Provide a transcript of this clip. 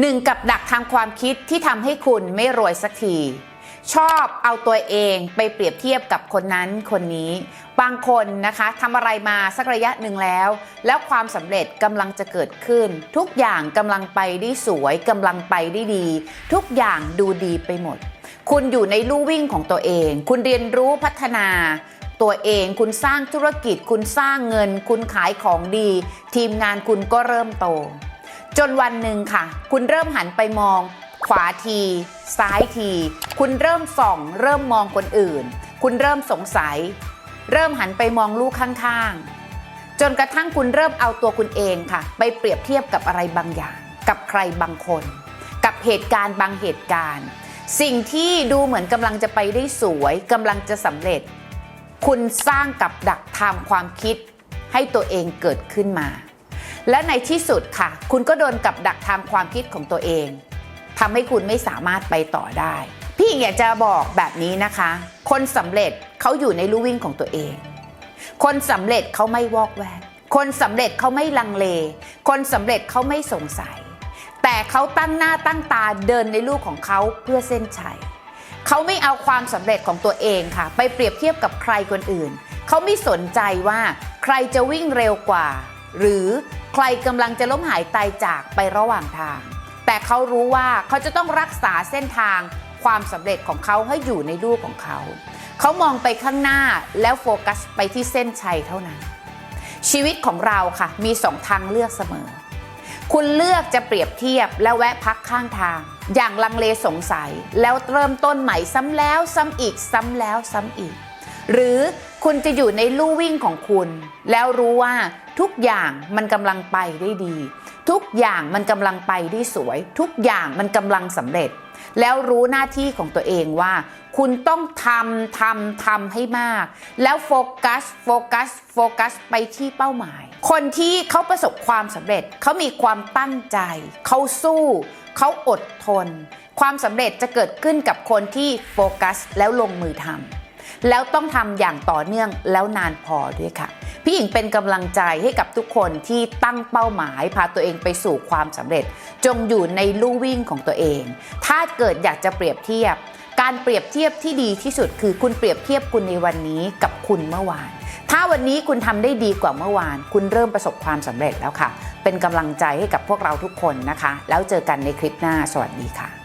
หนึ่งกับดักทางความคิดที่ทำให้คุณไม่รวยสักที ชอบเอาตัวเองไปเปรียบเทียบกับคนนั้นคนนี้ บางคนนะคะทำอะไรมาสักระยะหนึ่งแล้ว แล้วความสำเร็จกำลังจะเกิดขึ้น ทุกอย่างกำลังไปได้สวยกำลังไปได้ดี ทุกอย่างดูดีไปหมด คุณอยู่ในลู่วิ่งของตัวเอง คุณเรียนรู้พัฒนาตัวเองคุณสร้างธุรกิจ คุณสร้างเงิน คุณขายของดี ทีมงานคุณก็เริ่มโต จนวันหนึ่งค่ะ คุณเริ่มหันไปมอง ขวาที ซ้ายที คุณเริ่มส่อง เริ่มมองคนอื่น คุณเริ่มสงสัย เริ่มหันไปมองลูกข้างๆ จนกระทั่งคุณเริ่มเอาตัวคุณเองค่ะ ไปเปรียบเทียบกับอะไรบางอย่าง กับใครบางคน กับเหตุการณ์บางเหตุการณ์ สิ่งที่ดูเหมือนกำลังจะไปได้สวยกำลังจะสำเร็จ คุณสร้างกับดักทางความคิดให้ตัวเองเกิดขึ้นมา และในที่สุดค่ะ คุณก็โดนกับดักทางความคิดของตัวเองทำให้คุณไม่สามารถไปต่อได้ พี่อยากจะบอกแบบนี้นะคะ คนสำเร็จเขาอยู่ในลู่วิ่งของตัวเอง คนสำเร็จเขาไม่วอกแวกคนสำเร็จเขาไม่ลังเล คนสำเร็จเขาไม่สงสัย แต่เขาตั้งหน้าตั้งตาเดินในลูกของเขาเพื่อเส้นชัยเขาไม่เอาความสำเร็จของตัวเองค่ะ ไปเปรียบเทียบกับใครคนอื่น เขาไม่สนใจว่าใครจะวิ่งเร็วกว่า หรือใครกำลังจะล้มหายตายจากไประหว่างทาง แต่เขารู้ว่าเขาจะต้องรักษาเส้นทางความสำเร็จของเขาให้อยู่ในลูกของเขา เขามองไปข้างหน้าแล้วโฟกัสไปที่เส้นชัยเท่านั้น ชีวิตของเราค่ะมีสองทางเลือกเสมอ คุณเลือกจะเปรียบเทียบและแวะพักข้างทาง อย่างลังเลสงสัยแล้วเริ่มต้นใหม่ซ้ำแล้วซ้ำอีกซ้ำแล้วซ้ำอีก หรือ คุณจะอยู่ในลู่วิ่งของคุณ แล้วรู้ว่าทุกอย่างมันกำลังไปได้ดี ทุกอย่างมันกำลังไปได้สวย ทุกอย่างมันกำลังสำเร็จ แล้วรู้หน้าที่ของตัวเองว่า คุณต้องทำทำทำให้มาก แล้วโฟกัสโฟกัสโฟกัสไปที่เป้าหมาย คนที่เขาประสบความสำเร็จเขามีความตั้งใจ เขาสู้เขาอดทน ความสำเร็จจะเกิดขึ้นกับคนที่โฟกัสแล้วลงมือทำ แล้วต้องทำอย่างต่อเนื่องแล้วนานพอด้วยค่ะ พี่หญิงเป็นกำลังใจให้กับทุกคนที่ตั้งเป้าหมาย พาตัวเองไปสู่ความสำเร็จ จงอยู่ในลู่วิ่งของตัวเอง ถ้าเกิดอยากจะเปรียบเทียบ การเปรียบเทียบที่ดีที่สุดคือคุณเปรียบเทียบคุณในวันนี้กับคุณเมื่อวาน ถ้าวันนี้คุณทำได้ดีกว่าเมื่อวาน คุณเริ่มประสบความสำเร็จแล้วค่ะ เป็นกำลังใจให้กับพวกเราทุกคนนะคะ แล้วเจอกันในคลิปหน้า สวัสดีค่ะ